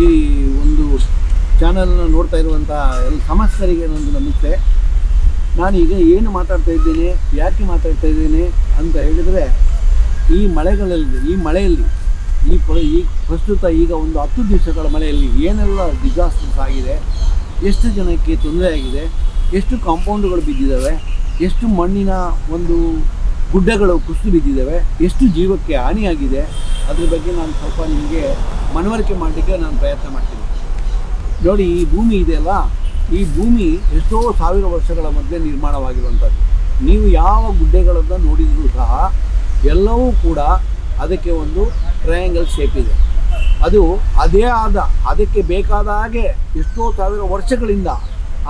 ಈ ಒಂದು ಚಾನಲ್ನ ನೋಡ್ತಾ ಇರುವಂಥ ಎಲ್ಲ ಸಮಸ್ಯರಿಗೆ ಒಂದು ನಮಸ್ತೆ. ನಾನೀಗ ಏನು ಮಾತಾಡ್ತಾ ಇದ್ದೇನೆ, ಯಾಕೆ ಮಾತಾಡ್ತಾ ಇದ್ದೇನೆ ಅಂತ ಹೇಳಿದರೆ, ಈ ಮಳೆಗಳಲ್ಲಿ, ಈ ಮಳೆಯಲ್ಲಿ, ಈ ಪ, ಈ ಪ್ರಸ್ತುತ ಈಗ ಒಂದು ಹತ್ತು ದಿವಸಗಳ ಮಳೆಯಲ್ಲಿ ಏನೆಲ್ಲ ಡಿಸಾಸ್ಟರ್ಸ್ ಆಗಿದೆ, ಎಷ್ಟು ಜನಕ್ಕೆ ತೊಂದರೆ ಆಗಿದೆ, ಎಷ್ಟು ಕಾಂಪೌಂಡ್ಗಳು ಬಿದ್ದಿದ್ದಾವೆ, ಎಷ್ಟು ಮಣ್ಣಿನ ಒಂದು ಗುಡ್ಡಗಳು ಕುಸಿದು ಬಿದ್ದಿದ್ದಾವೆ, ಎಷ್ಟು ಜೀವಕ್ಕೆ ಹಾನಿಯಾಗಿದೆ, ಅದ್ರ ಬಗ್ಗೆ ನಾನು ಸ್ವಲ್ಪ ನಿಮಗೆ ಮನವರಿಕೆ ಮಾಡಲಿಕ್ಕೆ ನಾನು ಪ್ರಯತ್ನ ಮಾಡ್ತೀನಿ. ನೋಡಿ, ಈ ಭೂಮಿ ಇದೆಯಲ್ಲ ಈ ಭೂಮಿ ಎಷ್ಟೋ ಸಾವಿರ ವರ್ಷಗಳ ಮಧ್ಯೆ ನಿರ್ಮಾಣವಾಗಿರುವಂಥದ್ದು. ನೀವು ಯಾವ ಗುಡ್ಡೆಗಳನ್ನು ನೋಡಿದರೂ ಸಹ ಎಲ್ಲವೂ ಕೂಡ ಅದಕ್ಕೆ ಒಂದು ಟ್ರಯಾಂಗಲ್ ಶೇಪ್ ಇದೆ. ಅದು ಅದೇ ಆದ, ಅದಕ್ಕೆ ಬೇಕಾದ ಹಾಗೆ ಎಷ್ಟೋ ಸಾವಿರ ವರ್ಷಗಳಿಂದ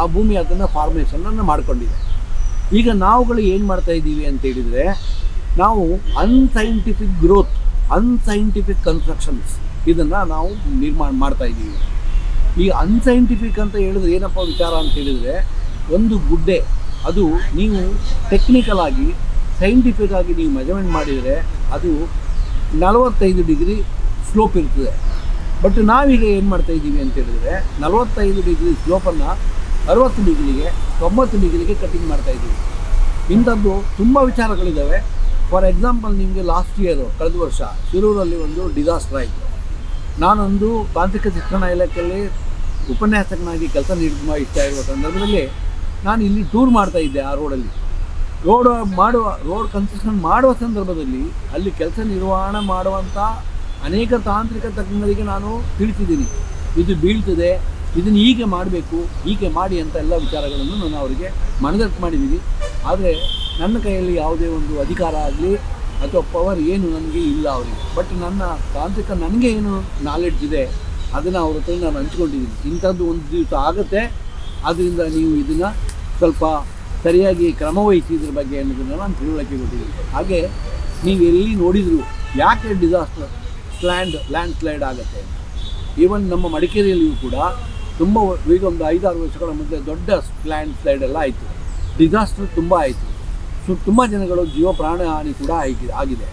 ಆ ಭೂಮಿ ಅದನ್ನು ಫಾರ್ಮೇಷನನ್ನು ಮಾಡಿಕೊಂಡಿದೆ. ಈಗ ನಾವುಗಳು ಏನು ಮಾಡ್ತಾ ಇದ್ದೀವಿ ಅಂತ ಹೇಳಿದರೆ, ನಾವು ಅನ್ಸೈಂಟಿಫಿಕ್ ಗ್ರೋತ್ ಅನ್ಸೈಂಟಿಫಿಕ್ ಕನ್ಸ್ಟ್ರಕ್ಷನ್ಸ್ ಇದನ್ನು ನಾವು ನಿರ್ಮಾಣ ಮಾಡ್ತಾ ಇದ್ದೀವಿ. ಈ ಅನ್ಸೈಂಟಿಫಿಕ್ ಅಂತ ಹೇಳಿದ್ರೆ ಏನಪ್ಪ ವಿಚಾರ ಅಂತ ಹೇಳಿದರೆ, ಒಂದು ಗುಡ್ಡೆ, ಅದು ನೀವು ಟೆಕ್ನಿಕಲ್ ಆಗಿ ಸೈಂಟಿಫಿಕ್ ಆಗಿ ನೀವು ಮೆಜರ್ಮೆಂಟ್ ಮಾಡಿದರೆ ಅದು ನಲವತ್ತೈದು ಡಿಗ್ರಿ ಸ್ಲೋಪ್ ಇರ್ತದೆ. ಬಟ್ ನಾವೀಗ ಏನು ಮಾಡ್ತಾ ಇದ್ದೀವಿ ಅಂತ ಹೇಳಿದರೆ, ನಲವತ್ತೈದು ಡಿಗ್ರಿ ಸ್ಲೋಪನ್ನು ಅರವತ್ತು ಡಿಗ್ರಿಗೆ, ತೊಂಬತ್ತು ಡಿಗ್ರಿಗೆ ಕಟಿಂಗ್ ಮಾಡ್ತಾ ಇದ್ದೀವಿ. ಇಂಥದ್ದು ತುಂಬ ವಿಚಾರಗಳಿದ್ದಾವೆ ಫಾರ್ ಎಕ್ಸಾಂಪಲ್ ನಿಮಗೆ ಲಾಸ್ಟ್ ಇಯರು ಕಳೆದ ವರ್ಷ ಶಿರೂರಲ್ಲಿ ಒಂದು ಡಿಸಾಸ್ಟರ್ ಆಯಿತು. ನಾನೊಂದು ತಾಂತ್ರಿಕ ಶಿಕ್ಷಣ ಇಲಾಖೆಯಲ್ಲಿ ಉಪನ್ಯಾಸಕನಾಗಿ ಕೆಲಸ ನೀಡುವ ಇಷ್ಟ ಇರುವ ಸಂದರ್ಭದಲ್ಲಿ ನಾನು ಇಲ್ಲಿ ಟೂರ್ ಮಾಡ್ತಾ ಇದ್ದೆ ಆ ರೋಡಲ್ಲಿ. ರೋಡ್ ಮಾಡುವ, ರೋಡ್ ಕನ್ಸ್ಟ್ರಕ್ಷನ್ ಮಾಡುವ ಸಂದರ್ಭದಲ್ಲಿ ಅಲ್ಲಿ ಕೆಲಸ ನಿರ್ವಹಣೆ ಮಾಡುವಂಥ ಅನೇಕ ತಾಂತ್ರಿಕ ತಜ್ಞರಿಗೆ ನಾನು ತಿಳಿಸಿದ್ದೀನಿ. ಇದು ಬೀಳ್ತದೆ, ಇದನ್ನು ಹೀಗೆ ಮಾಡಬೇಕು, ಹೀಗೆ ಮಾಡಿ ಅಂತ ಎಲ್ಲ ವಿಚಾರಗಳನ್ನು ನಾನು ಅವರಿಗೆ ಮನದಟ್ಟು ಮಾಡಿದ್ದೀನಿ. ಆದರೆ ನನ್ನ ಕೈಯಲ್ಲಿ ಯಾವುದೇ ಒಂದು ಅಧಿಕಾರ ಆಗಲಿ ಅಥವಾ ಪವರ್ ಏನು ನನಗೆ ಇಲ್ಲ ಅವರಿಗೆ. ಬಟ್ ನನ್ನ ತಾಂತ್ರಿಕ ನನಗೆ ಏನು ನಾಲೆಡ್ಜ್ ಇದೆ, ಅದನ್ನು ಅವ್ರ ಹತ್ರ ನಾನು ಹಂಚ್ಕೊಂಡಿದ್ದೀನಿ. ಇಂಥದ್ದು ಒಂದು ದಿವಸ ಆಗುತ್ತೆ ಆದ್ದರಿಂದ ನೀವು ಇದನ್ನು ಸ್ವಲ್ಪ ಸರಿಯಾಗಿ ಕ್ರಮವಹಿಸಿ ಇದ್ರ ಬಗ್ಗೆ ಅನ್ನೋದನ್ನು ನಾನು ತಿಳುವಳಿಕೆ ಕೊಟ್ಟಿದ್ದೀನಿ. ಹಾಗೆ ನೀವು ಎಲ್ಲಿ ನೋಡಿದರೂ ಯಾಕೆ ಡಿಸಾಸ್ಟರ್ ಸ್ಲ್ಯಾಂಡ್ ಲ್ಯಾಂಡ್ ಸ್ಲೈಡ್ ಆಗುತ್ತೆ ಈವನ್ ನಮ್ಮ ಮಡಿಕೇರಿಯಲ್ಲಿಯೂ ಕೂಡ ತುಂಬ, ಈಗ ಒಂದು ಐದಾರು ವರ್ಷಗಳ ಮುಂದೆ ದೊಡ್ಡ ಲ್ಯಾಂಡ್ ಸ್ಲೈಡ್ ಎಲ್ಲ ಆಯಿತು. ಡಿಸಾಸ್ಟರ್ ತುಂಬ ಆಯಿತು. ಸೊ ತುಂಬ ಜನಗಳು ಜೀವ ಪ್ರಾಣ ಹಾನಿ ಕೂಡ ಆಗಿ, ಆಗಿದೆ.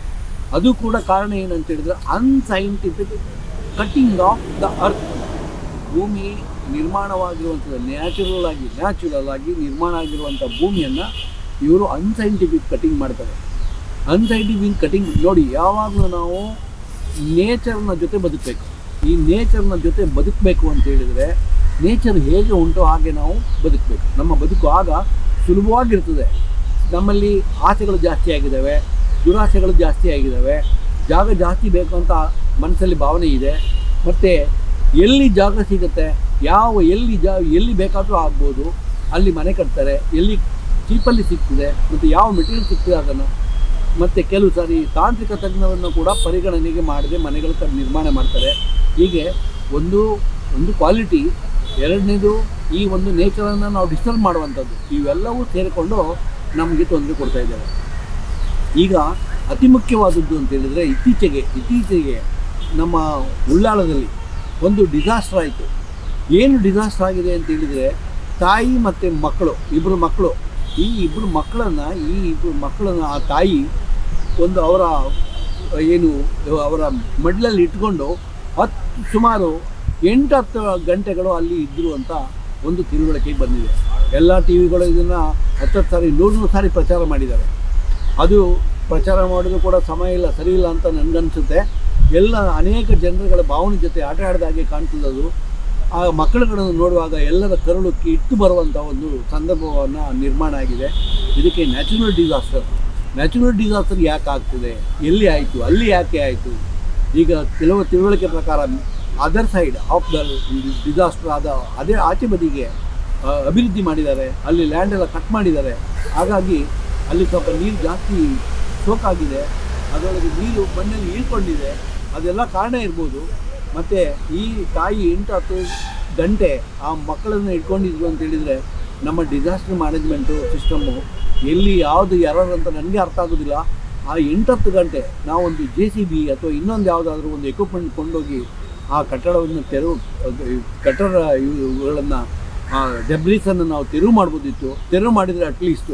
ಅದು ಕೂಡ ಕಾರಣ ಏನಂತ ಹೇಳಿದ್ರೆ unscientific cutting of the earth ಭೂಮಿ ನಿರ್ಮಾಣವಾಗಿರುವಂಥದ್ದು ನ್ಯಾಚುರಲ್ ಆಗಿ ನ್ಯಾಚುರಲ್ ಆಗಿ ನಿರ್ಮಾಣ ಆಗಿರುವಂಥ ಭೂಮಿಯನ್ನು ಇವರು ಅನ್ಸೈಂಟಿಫಿಕ್ ಕಟಿಂಗ್ ಮಾಡ್ತಾರೆ. ಅನ್ಸೈಂಟಿಫಿಕ್ ಕಟಿಂಗ್ ನೋಡಿ, ಯಾವಾಗಲೂ ನಾವು ನೇಚರ್ನ ಜೊತೆ ಬದುಕಬೇಕು. ಈ ನೇಚರ್ನ ಜೊತೆ ಬದುಕಬೇಕು ಅಂತ ಹೇಳಿದರೆ ನೇಚರ್ ಹೇಗೆ ಉಂಟೋ ಹಾಗೆ ನಾವು ಬದುಕಬೇಕು. ನಮ್ಮ ಬದುಕು ಆಗ ಸುಲಭವಾಗಿರ್ತದೆ. ನಮ್ಮಲ್ಲಿ ಆಸೆಗಳು ಜಾಸ್ತಿ ಆಗಿದ್ದಾವೆ, ದುರಾಸೆಗಳು ಜಾಸ್ತಿ ಆಗಿದ್ದಾವೆ. ಜಾಗ ಜಾಸ್ತಿ ಬೇಕು ಅಂತ ಮನಸ್ಸಲ್ಲಿ ಭಾವನೆ ಇದೆ. ಮತ್ತು ಎಲ್ಲಿ ಜಾಗ ಸಿಗುತ್ತೆ, ಯಾವ ಎಲ್ಲಿ ಜಾ, ಎಲ್ಲಿ ಬೇಕಾದರೂ ಆಗ್ಬೋದು, ಅಲ್ಲಿ ಮನೆ ಕಟ್ತಾರೆ, ಎಲ್ಲಿ ಚೀಪಲ್ಲಿ ಸಿಗ್ತದೆ, ಮತ್ತು ಯಾವ ಮೆಟೀರಿಯಲ್ ಸಿಗ್ತದೆ ಅದನ್ನು, ಮತ್ತು ಕೆಲವು ಸಾರಿ ತಾಂತ್ರಿಕ ತಜ್ಞರನ್ನು ಕೂಡ ಪರಿಗಣನೆಗೆ ಮಾಡದೆ ಮನೆಗಳು ನಿರ್ಮಾಣ ಮಾಡ್ತಾರೆ. ಹೀಗೆ ಒಂದು ಒಂದು ಕ್ವಾಲಿಟಿ, ಎರಡನೇದು ಈ ಒಂದು ನೇಚರನ್ನು ನಾವು ಡಿಸ್ಟರ್ಬ್ ಮಾಡುವಂಥದ್ದು. ಇವೆಲ್ಲವೂ ಸೇರಿಕೊಂಡು ನಮಗೆ ತೊಂದರೆ ಕೊಡ್ತಾ ಇದ್ದಾರೆ. ಈಗ ಅತಿ ಮುಖ್ಯವಾದದ್ದು ಅಂತ ಹೇಳಿದರೆ ಇತ್ತೀಚೆಗೆ ಇತ್ತೀಚೆಗೆ ನಮ್ಮ ಉಳ್ಳಾಳದಲ್ಲಿ ಒಂದು ಡಿಸಾಸ್ಟರ್ ಆಯಿತು. ಏನು ಡಿಸಾಸ್ಟರ್ ಆಗಿದೆ ಅಂತ ಹೇಳಿದರೆ ತಾಯಿ ಮತ್ತು ಮಕ್ಕಳು ಇಬ್ಬರು ಮಕ್ಕಳು, ಈ ಇಬ್ಬರು ಮಕ್ಕಳನ್ನು, ಈ ಇಬ್ಬರು ಮಕ್ಕಳನ್ನು, ಆ ತಾಯಿ ಒಂದು ಅವರ, ಏನು, ಅವರ ಮಡ್ಲಲ್ಲಿ ಇಟ್ಕೊಂಡು ಹತ್ತು ಸುಮಾರು ಎಂಟು, ಹತ್ತು ಗಂಟೆಗಳು ಅಲ್ಲಿ ಇದ್ದರು ಅಂತ ಒಂದು ತಿಳುವಳಿಕೆಗೆ ಬಂದಿದೆ. ಎಲ್ಲ ಟಿ ವಿಗಳು ಇದನ್ನು ಹತ್ತತ್ತು ಸಾರಿ ನೂರು ಸಾರಿ ಪ್ರಚಾರ ಮಾಡಿದ್ದಾರೆ. ಅದು ಪ್ರಚಾರ ಮಾಡೋದು ಕೂಡ ಸಮಯ ಇಲ್ಲ, ಸರಿ ಇಲ್ಲ ಅಂತ ನನಗನ್ಸುತ್ತೆ. ಎಲ್ಲ ಅನೇಕ ಜನರುಗಳ ಭಾವನೆ ಜೊತೆ ಆಟ ಆಡಿದಾಗೆ ಕಾಣ್ತದೆ ಅದು ಆ ಮಕ್ಕಳುಗಳನ್ನು ನೋಡುವಾಗ ಎಲ್ಲರ ಕರುಳು ಇಟ್ಟು ಬರುವಂಥ ಒಂದು ಸಂದರ್ಭವನ್ನು ನಿರ್ಮಾಣ ಆಗಿದೆ. ಇದಕ್ಕೆ ನ್ಯಾಚುರಲ್ ಡಿಸಾಸ್ಟರ್. ನ್ಯಾಚುರಲ್ ಡಿಸಾಸ್ಟರ್ ಯಾಕೆ ಆಗ್ತದೆ? ಎಲ್ಲಿ ಆಯಿತು? ಅಲ್ಲಿ ಯಾಕೆ ಆಯಿತು? ಈಗ ಕೆಲವು ತಿಳುವಳಿಕೆ ಪ್ರಕಾರ, other side of the disaster ಆದ ಅದೇ ಆಚೆ ಬದಿಗೆ ಅಭಿವೃದ್ಧಿ ಮಾಡಿದ್ದಾರೆ, ಅಲ್ಲಿ ಲ್ಯಾಂಡ್ ಎಲ್ಲ ಕಟ್ ಮಾಡಿದ್ದಾರೆ. ಹಾಗಾಗಿ ಅಲ್ಲಿ ಸ್ವಲ್ಪ ನೀರು ಜಾಸ್ತಿ ಸೋಕಾಗಿದೆ. ಅದರೊಳಗೆ ನೀರು ಮಣ್ಣಲ್ಲಿ ಇಳ್ಕೊಂಡಿದೆ. ಅದೆಲ್ಲ ಕಾರಣ ಇರ್ಬೋದು. ಮತ್ತು ಈ ತಾಯಿ ಎಂಟು ಹತ್ತು ಗಂಟೆ ಆ ಮಕ್ಕಳನ್ನು ಇಟ್ಕೊಂಡಿದ್ರು ಅಂತ ಹೇಳಿದರೆ ನಮ್ಮ ಡಿಸಾಸ್ಟರ್ ಮ್ಯಾನೇಜ್ಮೆಂಟು ಸಿಸ್ಟಮ್ಮು ಎಲ್ಲಿ ಯಾವುದು ಎರರ್ ಅಂತ ನನಗೆ ಅರ್ಥ ಆಗೋದಿಲ್ಲ. ಆ ಎಂಟತ್ತು ಗಂಟೆ ನಾವೊಂದು ಜೆ ಸಿ ಬಿ ಅಥವಾ ಇನ್ನೊಂದು ಯಾವುದಾದ್ರೂ ಒಂದು ಎಕ್ವಿಪ್ಮೆಂಟ್ ಕೊಂಡೋಗಿ ಆ ಕಟ್ಟಡವನ್ನು ತೆರವು ಕಟ್ಟಡ ಇವುಗಳನ್ನು ಆ ಡೆಬ್ರೀಸನ್ನು ನಾವು ತೆರವು ಮಾಡ್ಬೋದಿತ್ತು. ತೆರವು ಮಾಡಿದರೆ ಅಟ್ಲೀಸ್ಟ್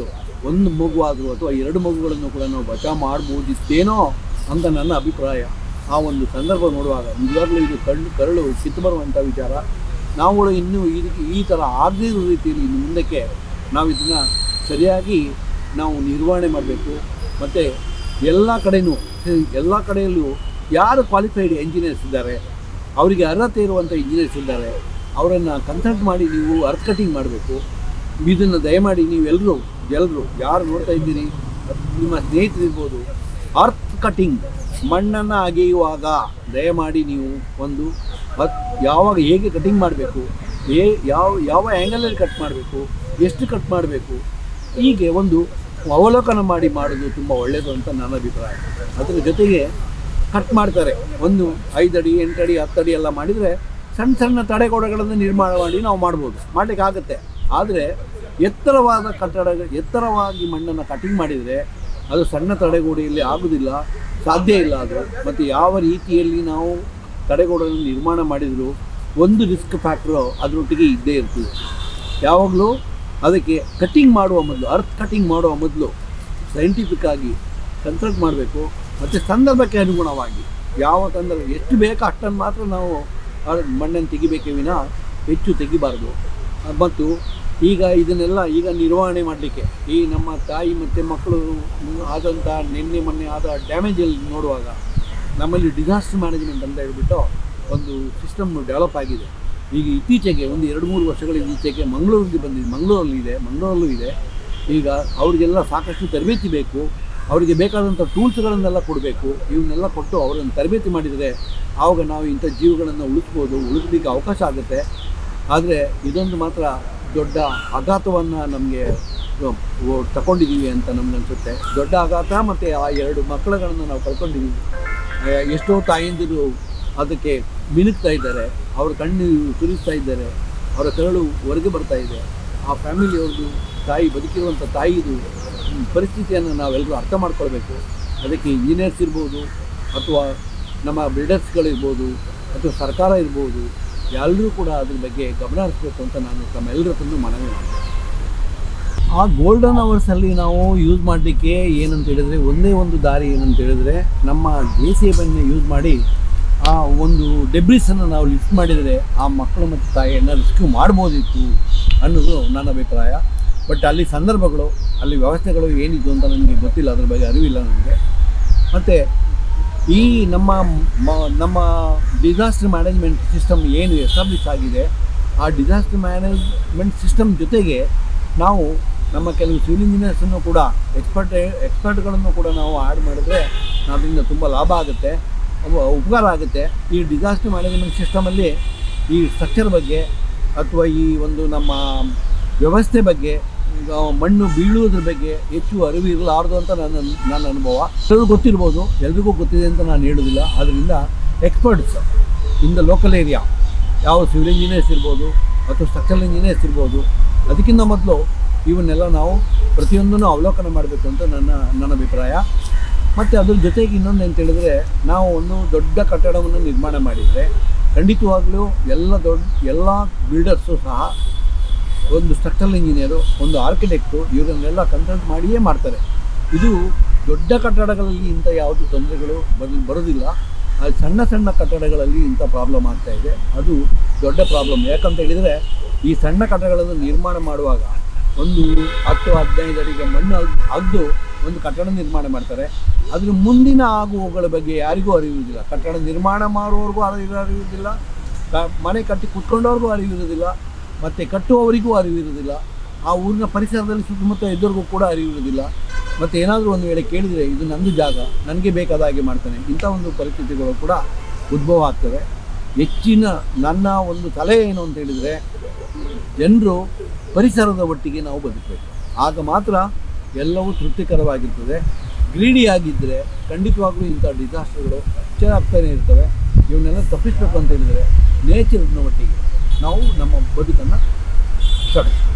ಒಂದು ಮಗು ಆದರೂ ಅಥವಾ ಎರಡು ಮಗುಗಳನ್ನು ಕೂಡ ನಾವು ಬಚಾವ್ ಮಾಡ್ಬೋದಿತ್ತೇನೋ ಅಂತ ನನ್ನ ಅಭಿಪ್ರಾಯ. ಆ ಒಂದು ಸಂದರ್ಭ ನೋಡುವಾಗ ನಿಜವಾಗ್ಲೂ ಇದು ಕಣ್ಣು ಕರಳು, ಕಿತ್ತು ಬರುವಂಥ ವಿಚಾರ. ನಾವುಗಳು ಇನ್ನೂ ಇದಕ್ಕೆ ಈ ಥರ ಆಗದೇ ಇರೋ ರೀತಿಯಲ್ಲಿ ಇನ್ನು ಮುಂದಕ್ಕೆ ನಾವು ಇದನ್ನು ಸರಿಯಾಗಿ ನಾವು ನಿರ್ವಹಣೆ ಮಾಡಬೇಕು. ಮತ್ತು ಎಲ್ಲ ಕಡೆಯೂ ಎಲ್ಲ ಕಡೆಯಲ್ಲೂ ಯಾರು ಕ್ವಾಲಿಫೈಡ್ ಇಂಜಿನಿಯರ್ಸ್ ಇದ್ದಾರೆ, ಅವರಿಗೆ ಅರ್ಹತೆ ಇರುವಂಥ ಇಂಜಿನಿಯರ್ಸ್ ಇದ್ದಾರೆ ಅವರನ್ನು ಕನ್ಸಲ್ಟ್ ಮಾಡಿ ನೀವು ಅರ್ತ್ ಕಟಿಂಗ್ ಮಾಡಬೇಕು. ಇದನ್ನು ದಯಮಾಡಿ ನೀವೆಲ್ಲರೂ ಎಲ್ಲರೂ ಯಾರು ನೋಡ್ತಾ ಇದ್ದೀರಿ, ನಿಮ್ಮ ಸ್ನೇಹಿತರಿರ್ಬೋದು ಅರ್ತ್ ಕಟಿಂಗ್ ಮಣ್ಣನ್ನು ಅಗೆಯುವಾಗ ದಯಮಾಡಿ ನೀವು ಒಂದು ಯಾವಾಗ ಹೇಗೆ ಕಟಿಂಗ್ ಮಾಡಬೇಕು ಏ ಯಾವ ಯಾವ ಆ್ಯಂಗಲಲ್ಲಿ ಕಟ್ ಮಾಡಬೇಕು, ಎಷ್ಟು ಕಟ್ ಮಾಡಬೇಕು, ಹೀಗೆ ಒಂದು ಅವಲೋಕನ ಮಾಡಿ ಮಾಡೋದು ತುಂಬ ಒಳ್ಳೆಯದು ಅಂತ ನನ್ನ ಅಭಿಪ್ರಾಯ. ಅದರ ಜೊತೆಗೆ ಕಟ್ ಮಾಡ್ತಾರೆ. ಒಂದು ಐದು ಅಡಿ ಎಂಟು ಅಡಿ ಹತ್ತು ಅಡಿ ಎಲ್ಲ ಮಾಡಿದರೆ ಸಣ್ಣ ಸಣ್ಣ ತಡೆಗೋಡೆಗಳನ್ನು ನಿರ್ಮಾಣ ಮಾಡಿ ನಾವು ಮಾಡ್ಬೋದು, ಮಾಡಲಿಕ್ಕಾಗತ್ತೆ. ಆದರೆ ಎತ್ತರವಾದ ಕಟ್ಟಡ, ಎತ್ತರವಾಗಿ ಮಣ್ಣನ್ನು ಕಟಿಂಗ್ ಮಾಡಿದರೆ ಅದು ಸಣ್ಣ ತಡೆಗೋಡೆಯಲ್ಲಿ ಆಗೋದಿಲ್ಲ, ಸಾಧ್ಯ ಇಲ್ಲ ಅದು. ಮತ್ತು ಯಾವ ರೀತಿಯಲ್ಲಿ ನಾವು ತಡೆಗೋಡೆಯನ್ನು ನಿರ್ಮಾಣ ಮಾಡಿದರೂ ಒಂದು ರಿಸ್ಕ್ ಫ್ಯಾಕ್ಟ್ರು ಅದರೊಟ್ಟಿಗೆ ಇದ್ದೇ ಇರ್ತದೆ. ಯಾವಾಗಲೂ ಅದಕ್ಕೆ ಕಟ್ಟಿಂಗ್ ಮಾಡುವ ಮೊದಲು ಅರ್ತ್ ಕಟ್ಟಿಂಗ್ ಮಾಡುವ ಮೊದಲು ಸೈಂಟಿಫಿಕ್ ಆಗಿ ಕನ್ಸಲ್ಟ್ ಮಾಡಬೇಕು, ಮತ್ತು ಸಂದರ್ಭಕ್ಕೆ ಅನುಗುಣವಾಗಿ ಯಾವ ಸಂದರ್ಭ ಎಷ್ಟು ಬೇಕೋ ಅಷ್ಟನ್ನು ಮಾತ್ರ ನಾವು ಮಣ್ಣನ್ನು ತೆಗಿಬೇಕೇ ವಿನ ಹೆಚ್ಚು ತೆಗಿಬಾರ್ದು. ಮತ್ತು ಈಗ ಇದನ್ನೆಲ್ಲ ಈಗ ನಿರ್ವಹಣೆ ಮಾಡಲಿಕ್ಕೆ ಈ ನಮ್ಮ ತಾಯಿ ಮತ್ತು ಮಕ್ಕಳು ಆದಂಥ ನಿನ್ನೆ ಮೊನ್ನೆ ಆದ ಡ್ಯಾಮೇಜಲ್ಲಿ ನೋಡುವಾಗ ನಮ್ಮಲ್ಲಿ ಡಿಸಾಸ್ಟರ್ ಮ್ಯಾನೇಜ್ಮೆಂಟ್ ಅಂತ ಹೇಳ್ಬಿಟ್ಟು ಒಂದು ಸಿಸ್ಟಮ್ ಡೆವಲಪ್ ಆಗಿದೆ. ಈಗ ಇತ್ತೀಚೆಗೆ ಒಂದು ಎರಡು ಮೂರು ವರ್ಷಗಳ ಇತ್ತೀಚೆಗೆ ಮಂಗಳೂರಿಗೆ ಬಂದಿದೆ ಮಂಗಳೂರಲ್ಲಿ ಇದೆ ಮಂಗಳೂರಲ್ಲೂ ಇದೆ. ಈಗ ಅವ್ರಿಗೆಲ್ಲ ಸಾಕಷ್ಟು ತರಬೇತಿ ಬೇಕು. ಅವರಿಗೆ ಬೇಕಾದಂಥ ಟೂಲ್ಸ್ಗಳನ್ನೆಲ್ಲ ಕೊಡಬೇಕು. ಇವನ್ನೆಲ್ಲ ಕೊಟ್ಟು ಅವರನ್ನು ತರಬೇತಿ ಮಾಡಿದರೆ ಆವಾಗ ನಾವು ಇಂಥ ಜೀವಗಳನ್ನು ಉಳಿಸ್ಬೋದು, ಉಳಿಸ್ಲಿಕ್ಕೆ ಅವಕಾಶ ಆಗುತ್ತೆ. ಆದರೆ ಇದೊಂದು ಮಾತ್ರ ದೊಡ್ಡ ಆಘಾತವನ್ನು ನಮಗೆ ತಗೊಂಡಿದ್ದೀವಿ ಅಂತ ನಮ್ಗೆ ಅನಿಸುತ್ತೆ. ದೊಡ್ಡ ಆಘಾತ ಮತ್ತು ಆ ಎರಡು ಮಕ್ಕಳುಗಳನ್ನು ನಾವು ಕಳ್ಕೊಂಡಿದ್ದೀವಿ ಎಷ್ಟೋ ತಾಯಂದಿರು ಅದಕ್ಕೆ ಮಿನುಕ್ತಾ ಇದ್ದಾರೆ. ಅವ್ರ ಕಣ್ಣು ಸುರಿಸ್ತಾ ಇದ್ದಾರೆ. ಅವರ ಕರಳು ಹೊರಗೆ ಬರ್ತಾ ಇದೆ. ಆ ಫ್ಯಾಮಿಲಿಯವ್ರದ್ದು ತಾಯಿ ಬದುಕಿರುವಂಥ ತಾಯಿದು ಪರಿಸ್ಥಿತಿಯನ್ನು ನಾವೆಲ್ಲರೂ ಅರ್ಥ ಮಾಡ್ಕೊಳ್ಬೇಕು. ಅದಕ್ಕೆ ಇಂಜಿನಿಯರ್ಸ್ ಇರ್ಬೋದು, ಅಥವಾ ನಮ್ಮ ಬಿಲ್ಡರ್ಸ್ಗಳಿರ್ಬೋದು ಅಥವಾ ಸರ್ಕಾರ ಇರ್ಬೋದು ಎಲ್ಲರೂ ಕೂಡ ಅದ್ರ ಬಗ್ಗೆ ಗಮನ ಹರಿಸ್ಬೇಕು ಅಂತ ನಾನು ತಮ್ಮೆಲ್ಲರ ಹತ್ರನೂ ಮನವಿ ಮಾಡಿದೆ ಆ ಗೋಲ್ಡನ್ ಅವರ್ಸಲ್ಲಿ ನಾವು ಯೂಸ್ ಮಾಡಲಿಕ್ಕೆ ಏನಂತ ಹೇಳಿದರೆ, ಒಂದೇ ಒಂದು ದಾರಿ ಏನಂತ ಹೇಳಿದರೆ, ನಮ್ಮ ಜೆ ಸಿ ಯೂಸ್ ಮಾಡಿ, ಆ ಒಂದು ಡೆಬ್ರಿಸನ್ನು ನಾವು ಲಿಫ್ಟ್ ಮಾಡಿದರೆ ಆ ಮಕ್ಕಳು ಮತ್ತು ತಾಯಿಯನ್ನು ರಿಸ್ಕ್ಯೂ ಮಾಡ್ಬೋದಿತ್ತು ಅನ್ನೋದು ನನ್ನ ಅಭಿಪ್ರಾಯ. ಬಟ್ ಅಲ್ಲಿ ಸಂದರ್ಭಗಳು, ಅಲ್ಲಿ ವ್ಯವಸ್ಥೆಗಳು ಏನಿದ್ದು ಅಂತ ನನಗೆ ಗೊತ್ತಿಲ್ಲ, ಅದ್ರ ಬಗ್ಗೆ ಅರಿವಿಲ್ಲ ನನಗೆ. ಮತ್ತು ಈ ನಮ್ಮ ನಮ್ಮ ಡಿಸಾಸ್ಟರ್ ಮ್ಯಾನೇಜ್ಮೆಂಟ್ ಸಿಸ್ಟಮ್ ಏನು ಎಸ್ಟಾಬ್ಲಿಷ್ ಆಗಿದೆ, ಆ ಡಿಸಾಸ್ಟರ್ ಮ್ಯಾನೇಜ್ಮೆಂಟ್ ಸಿಸ್ಟಮ್ ಜೊತೆಗೆ ನಾವು ನಮ್ಮ ಕೆಲವು ಸಿವಿಲ್ ಇಂಜಿನಿಯರ್ಸನ್ನು ಕೂಡ ಎಕ್ಸ್ಪರ್ಟ್ ಎಕ್ಸ್ಪರ್ಟ್ಗಳನ್ನು ಕೂಡ ನಾವು ಆ್ಯಡ್ ಮಾಡಿದ್ರೆ ಅದರಿಂದ ತುಂಬ ಲಾಭ ಆಗುತ್ತೆ ಉಪಕಾರ ಆಗುತ್ತೆ. ಈ ಡಿಸಾಸ್ಟರ್ ಮ್ಯಾನೇಜ್ಮೆಂಟ್ ಸಿಸ್ಟಮಲ್ಲಿ ಈ ಸ್ಟ್ರಕ್ಚರ್ ಬಗ್ಗೆ, ಅಥವಾ ಈ ಒಂದು ನಮ್ಮ ವ್ಯವಸ್ಥೆ ಬಗ್ಗೆ ಮಣ್ಣು ಬೀಳುವುದ್ರ ಬಗ್ಗೆ ಹೆಚ್ಚು ಅರಿವು ಇರಲಾರದು ಅಂತ ನನ್ನ ನನ್ನ ಅನುಭವ. ಎಲ್ಲರಿಗೂ ಗೊತ್ತಿರ್ಬೋದು, ಎಲ್ರಿಗೂ ಗೊತ್ತಿದೆ ಅಂತ ನಾನು ಹೇಳೋದಿಲ್ಲ. ಆದ್ದರಿಂದ experts in the local area ಯಾವ ಸಿವಿಲ್ ಇಂಜಿನಿಯರ್ಸ್ ಇರ್ಬೋದು, ಅಥವಾ ಸ್ಟ್ರಕ್ಚರಲ್ ಇಂಜಿನಿಯರ್ಸ್ ಇರ್ಬೋದು, ಅದಕ್ಕಿಂತ ಮೊದಲು ಇವನ್ನೆಲ್ಲ ನಾವು ಪ್ರತಿಯೊಂದನ್ನು ಅವಲೋಕನ ಮಾಡಬೇಕು ಅಂತ ನನ್ನ ನನ್ನ ಅಭಿಪ್ರಾಯ. ಮತ್ತು ಅದ್ರ ಜೊತೆಗೆ ಇನ್ನೊಂದು ಅಂತ ಹೇಳಿದ್ರೆ, ನಾವು ಒಂದು ದೊಡ್ಡ ಕಟ್ಟಡವನ್ನು ನಿರ್ಮಾಣ ಮಾಡಿದರೆ ಖಂಡಿತವಾಗ್ಲೂ ಎಲ್ಲ ದೊಡ್ಡ, ಎಲ್ಲ ಬಿಲ್ಡರ್ಸು ಸಹ ಒಂದು ಸ್ಟ್ರಕ್ಚರಲ್ ಇಂಜಿನಿಯರು ಒಂದು ಆರ್ಕಿಟೆಕ್ಟು ಇವರನ್ನೆಲ್ಲ ಕನ್ಸಲ್ಟ್ ಮಾಡಿಯೇ ಮಾಡ್ತಾರೆ. ಇದು ದೊಡ್ಡ ಕಟ್ಟಡಗಳಲ್ಲಿ ಇಂಥ ಯಾವುದು ತೊಂದರೆಗಳು ಬರ್, ಬರೋದಿಲ್ಲ. ಅದು ಸಣ್ಣ ಸಣ್ಣ ಕಟ್ಟಡಗಳಲ್ಲಿ ಇಂಥ ಪ್ರಾಬ್ಲಮ್ ಆಗ್ತಾ ಇದೆ. ಅದು ದೊಡ್ಡ ಪ್ರಾಬ್ಲಮ್ ಯಾಕಂತ ಹೇಳಿದರೆ, ಈ ಸಣ್ಣ ಕಟ್ಟಡಗಳನ್ನು ನಿರ್ಮಾಣ ಮಾಡುವಾಗ ಒಂದು ಹತ್ತು ಹದಿನೈದು ಅಡಿಗೆ ಮಣ್ಣು ಅಗ್- ಅಗ್ದು ಒಂದು ಕಟ್ಟಡ ನಿರ್ಮಾಣ ಮಾಡ್ತಾರೆ. ಅದರ ಮುಂದಿನ ಆಗುವುಗಳ ಬಗ್ಗೆ ಯಾರಿಗೂ ಅರಿಯುವುದಿಲ್ಲ. ಕಟ್ಟಡ ನಿರ್ಮಾಣ ಮಾಡುವವ್ರಿಗೂ ಅರಿಯುವುದಿಲ್ಲ. ಮನೆ ಕಟ್ಟಿ ಕುತ್ಕೊಂಡವ್ರಿಗೂ ಅರಿವಿರುವುದಿಲ್ಲ ಮತ್ತು ಕಟ್ಟುವವರಿಗೂ ಅರಿವಿರುವುದಿಲ್ಲ ಆ ಊರಿನ ಪರಿಸರದಲ್ಲಿ ಸುತ್ತಮುತ್ತ ಎದುರಿಗೂ ಕೂಡ ಅರಿವಿರುವುದಿಲ್ಲ ಮತ್ತು ಏನಾದರೂ ಒಂದು ವೇಳೆ ಕೇಳಿದರೆ, ಇದು ನಂದು ಜಾಗ, ನನಗೆ ಬೇಕಾದ ಹಾಗೆ ಮಾಡ್ತಾನೆ. ಇಂಥ ಒಂದು ಪರಿಸ್ಥಿತಿಗಳು ಕೂಡ ಉದ್ಭವ ಆಗ್ತವೆ. ಹೆಚ್ಚಿನ ನನ್ನ ಒಂದು ಸಲಹೆ ಏನು ಅಂತ ಹೇಳಿದರೆ, ಜನರು ಪರಿಸರದ ಒಟ್ಟಿಗೆ ನಾವು ಬದುಕಬೇಕು. ಆಗ ಮಾತ್ರ ಎಲ್ಲವೂ ತೃಪ್ತಿಕರವಾಗಿರ್ತದೆ. ಗ್ರೀಡಿಯಾಗಿದ್ದರೆ ಖಂಡಿತವಾಗ್ಲೂ ಇಂಥ ಡಿಸಾಸ್ಟರ್ಗಳು ಹೆಚ್ಚಾಗ್ತಾನೆ ಇರ್ತವೆ. ಇವನ್ನೆಲ್ಲ ತಪ್ಪಿಸ್ಬೇಕು ಅಂತ ಹೇಳಿದರೆ ನೇಚರ್ನ ಒಟ್ಟಿಗೆ. ನಾವು ನಮ್ಮ ಬದುಕನ್ನು ಸಾಗಿಸ್ಬೇಕು